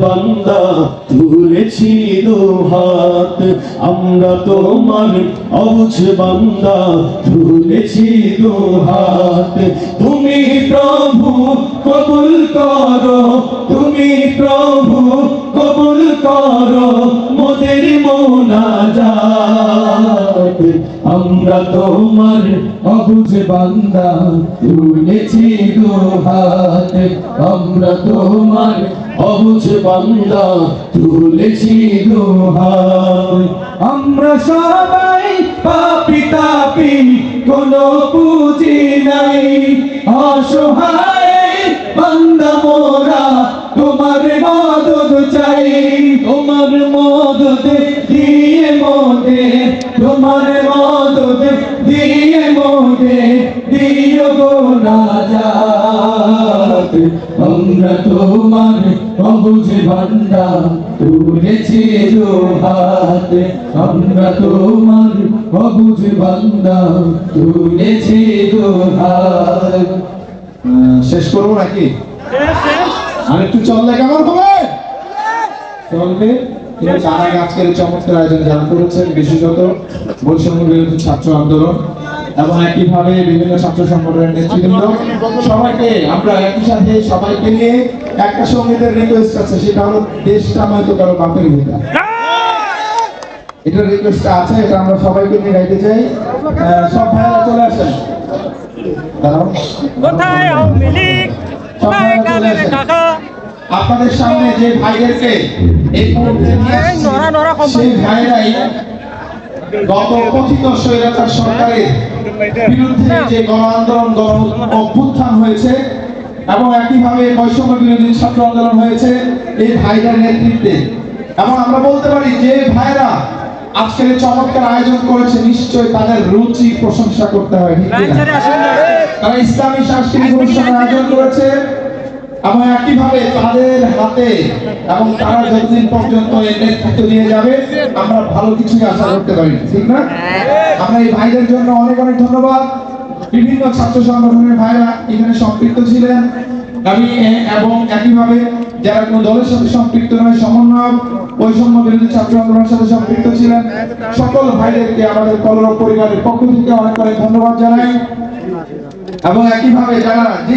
বান্দা তুলেছি হাত। আমরা তোমার অবুঝ বান্দা তুলেছি হাত। তুমি প্রভু, কবুল করো। তুমি প্রভু, কবুল করো। মোদের মোনাজাত। আমরা তোমার অবুঝ বান্দা, তুলেছি দু হাত আমরা তোমার অবুঝ বান্দা, তুলেছি দু আমরা সবাই পাপি তাপি, কোনো পুঁজি নাই। অসহায় বান্দা মোরা, তোমার মদত চাই, তোমার আমরা তোমার তুলেছি হাত। আমরা তোমার তুলেছি শেষ করব নাকি? আর একটু চললে কেমন হবে। চলবে আজকের চমৎকার আয়োজন যারা করেছেন, বিশেষত বৈষম্য বিরোধী ছাত্র আন্দোলন এবং একইভাবে বিভিন্ন ছাত্র সংগঠনের নেতৃবৃন্দ সবাইকে আমরা একই সাথে সবাইকে নিয়ে একটা সঙ্গীতের রিকোয়েস্ট আছে সেটা হলো দেশটা নয়তো কারও বাপের ভিতা এটা রিকোয়েস্ট আছে এটা আমরা সবাইকে নিয়ে গাইতে চাই। সব ভাইরা চলে আসেন। আপনাদের সামনে যে ভাইদেরকে এই মুহূর্তে। সেই ভাইরাই গত কথিত স্বৈরাচার সরকারের বিরুদ্ধে যে গণ আন্দোলন গণ অভ্যুত্থান হয়েছে এবং একইভাবে বৈষম্য বিরোধী ছাত্র আন্দোলন হয়েছে এই ভাইদের নেতৃত্বে। এবং আমরা বলতে পারি যে ভাইরা আজকের চমৎকার আয়োজন করেছে নিশ্চয়ই তাদের রুচি প্রশংসা করতে হয়। তারা ইসলামী সাংস্কৃতিক অনুষ্ঠানের আয়োজন করেছে এবং একইভাবে তাদের হাতে এবং তারা যতদিন পর্যন্ত এর নেতৃত্ব দিয়ে যাবে আমরা ভালো কিছুই আশা করতে পারি ঠিক না? আমরা এই ভাইদের জন্য অনেক অনেক ধন্যবাদ। বিভিন্ন ছাত্র সংগঠনের ভাইরা এখানে সম্পৃক্ত ছিলেন। আমি এবং একইভাবে যারা কোনো দলের সাথে সম্পৃক্ত নয় সমন্বয় বৈষম্য বিরোধী ছাত্র আন্দোলনের সাথে সম্পৃক্ত ছিলেন, সকল ভাইদেরকে আমাদের কলরব পরিবারের পক্ষ থেকে অনেক অনেক ধন্যবাদ জানাই। এবং একইভাবে যারা